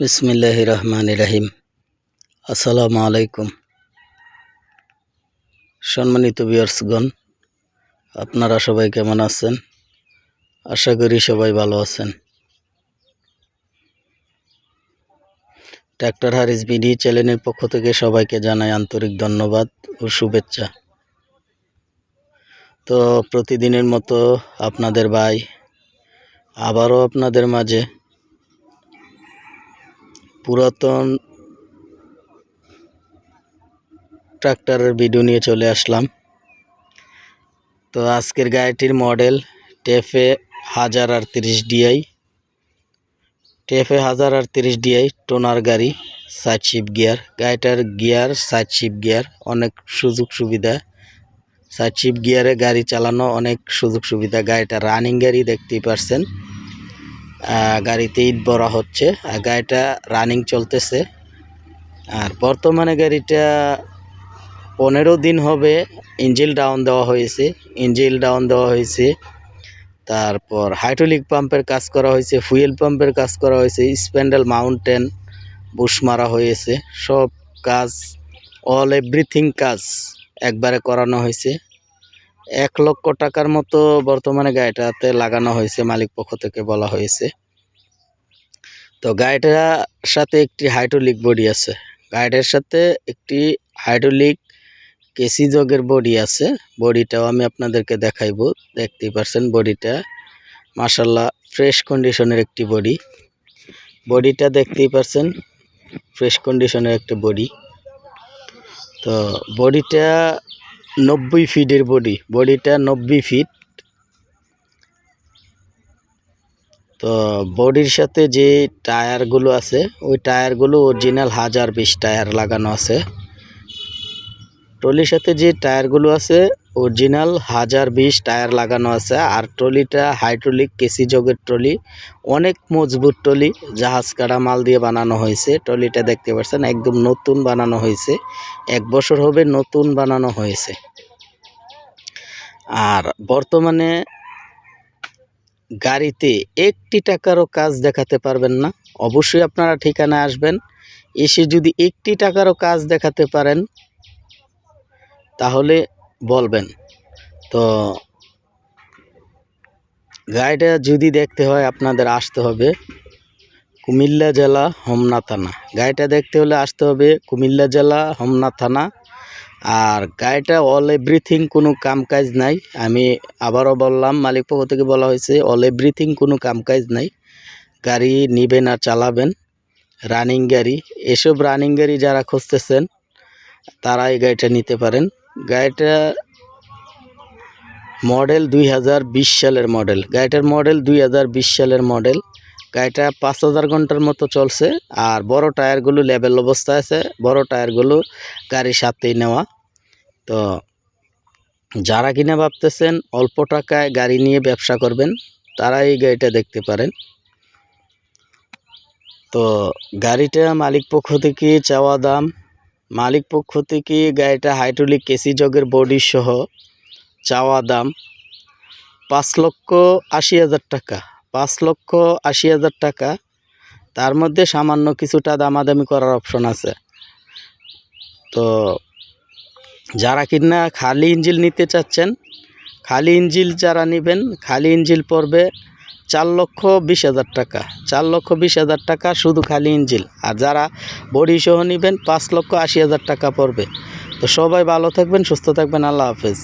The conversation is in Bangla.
বিসমিল্লাহ রহমান রাহিম। আসসালামু আলাইকুম। সম্মানিত বিয়ার্সগণ আপনারা সবাই কেমন আছেন? আশা করি সবাই ভালো আছেন। ট্র্যাক্টর হারিস বিডি চ্যানেলের পক্ষ থেকে সবাইকে জানাই আন্তরিক ধন্যবাদ ও শুভেচ্ছা। তো, প্রতিদিনের মতো আপনাদের ভাই, আবারও আপনাদের মাঝে পুরাতন ট্রাক্টরের ভিডিও নিয়ে চলে আসলাম। তো আজকের গাড়িটির মডেল টেফে হাজার আটত্রিশ ডিআই টেফে হাজার আর তিরিশ ডিআই টোনার গাড়ি সাইড শিপ গিয়ার গাড়িটার গিয়ার সাইড শিপ গিয়ার অনেক সুযোগ সুবিধা। সাইড শিপ গিয়ারে গাড়ি চালানো অনেক সুযোগ সুবিধা। গাড়িটা রানিং গাড়ি দেখতেই পারছেন। গাড়িতে ইট ভরা হচ্ছে। আর গাড়িটা রানিং চলতেছে। আর বর্তমানে গাড়িটা পনেরো দিন হবে ইঞ্জিল ডাউন দেওয়া হয়েছে। ইঞ্জিল ডাউন দেওয়া হয়েছে। তারপর হাইড্রোলিক পাম্পের কাজ করা হয়েছে ফুয়েল পাম্পের কাজ করা হয়েছে স্প্যান্ডেল মাউন্টেন বুশ মারা হয়েছে। সব কাজ অল এভরিথিং কাজ একবারে করানো হয়েছে। এক লক্ষ টাকার মতো বর্তমানে গাড়িটাতে লাগানো হয়েছে, মালিক পক্ষ থেকে বলা হয়েছে। তো গাড়িটার সাথে একটি হাইড্রোলিক বডি আছে। গাড়িটার সাথে একটি হাইড্রোলিক কেসি জগের বডি আছে। বডিটাও আমি আপনাদেরকে দেখাইব। দেখতেই পারছেন বডিটা। মাসাল্লাহ ফ্রেশ কন্ডিশনের একটি বডি বডিটা দেখতেই পারছেন ফ্রেশ কন্ডিশনের একটা বডি তো বডিটা নব্বই ফিটের বডি বডিটা নব্বই ফিট। তো বডির সাথে যে টায়ারগুলো আছে, ওই টায়ারগুলো অরিজিনাল হাজার বিশ টায়ার লাগানো আছে। ট্রলির সাথে যে টায়ারগুলো আছে অরিজিনাল হাজার বিশ টায়ার লাগানো আছে। আর ট্রলিটা হাইড্রোলিক কেসি যোগের ট্রলি, অনেক মজবুত ট্রলি, জাহাজ কাটা মাল দিয়ে বানানো হয়েছে। ট্রলিটা দেখতে পাচ্ছেন, একদম নতুন বানানো হয়েছে। এক বছর হবে নতুন বানানো হয়েছে। আর বর্তমানে গাড়িতে একটি টাকারও কাজ দেখাতে পারবেন না। অবশ্যই আপনারা ঠিকানায় আসবেন। এসে যদি একটি টাকারও কাজ দেখাতে পারেন, তাহলে বলবেন। তো গাড়িটা যদি দেখতে হয়, আপনাদের আসতে হবে কুমিল্লা জেলা হোমনা থানা। গাড়িটা দেখতে হলে আসতে হবে কুমিল্লা জেলা হোমনা থানা। আর গাড়িটা অল এভরিথিং কোনো কাম কাজ নাই। আমি আবারও বললাম মালিক পক্ষ থেকে বলা হয়েছে অল এভরিথিং কোনো কাম কাজ নাই। গাড়ি নিবেন আর চালাবেন। রানিং গাড়ি, এসব রানিং গাড়ি যারা খুঁজতেছেন, তারা এই গাড়িটা নিতে পারেন। গাড়িটা মডেল দুই হাজার বিশ সালের মডেল গাড়িটার মডেল দুই হাজার বিশ সালের মডেল গাড়িটা পাঁচ হাজার ঘণ্টার মতো চলছে, আর বড় টায়ারগুলো লেভেল অবস্থায় আছে, বড় টায়ারগুলো গাড়ির সাথেই নেওয়া। তো যারা কিনা ভাবতেছেন অল্প টাকায় গাড়ি নিয়ে ব্যবসা করবেন তারা এই গাড়িটা দেখতে পারেন। তো গাড়িটা মালিক পক্ষ থেকে চাওয়া দাম, মালিক পক্ষ থেকে গাড়িটা হাইড্রোলিক কেসি জগের বডি সহ চাওয়া দাম পাঁচ লক্ষ আশি হাজার টাকা। পাঁচ লক্ষ আশি হাজার টাকা। তার মধ্যে সামান্য কিছুটা দামাদামি করার অপশন আছে। তো যারা কিনা খালি ইঞ্জিল নিতে চাচ্ছেন, খালি ইঞ্জিল যারা নেবেন, খালি ইঞ্জিল পড়বে চার লক্ষ বিশ হাজার টাকা। চার লক্ষ বিশ হাজার টাকা শুধু খালি ইঞ্জিল। আর যারা বডি সহ নেবেন, পাঁচ লক্ষ আশি হাজার টাকা পড়বে। তো সবাই ভালো থাকবেন, সুস্থ থাকবেন, আল্লাহ হাফেজ।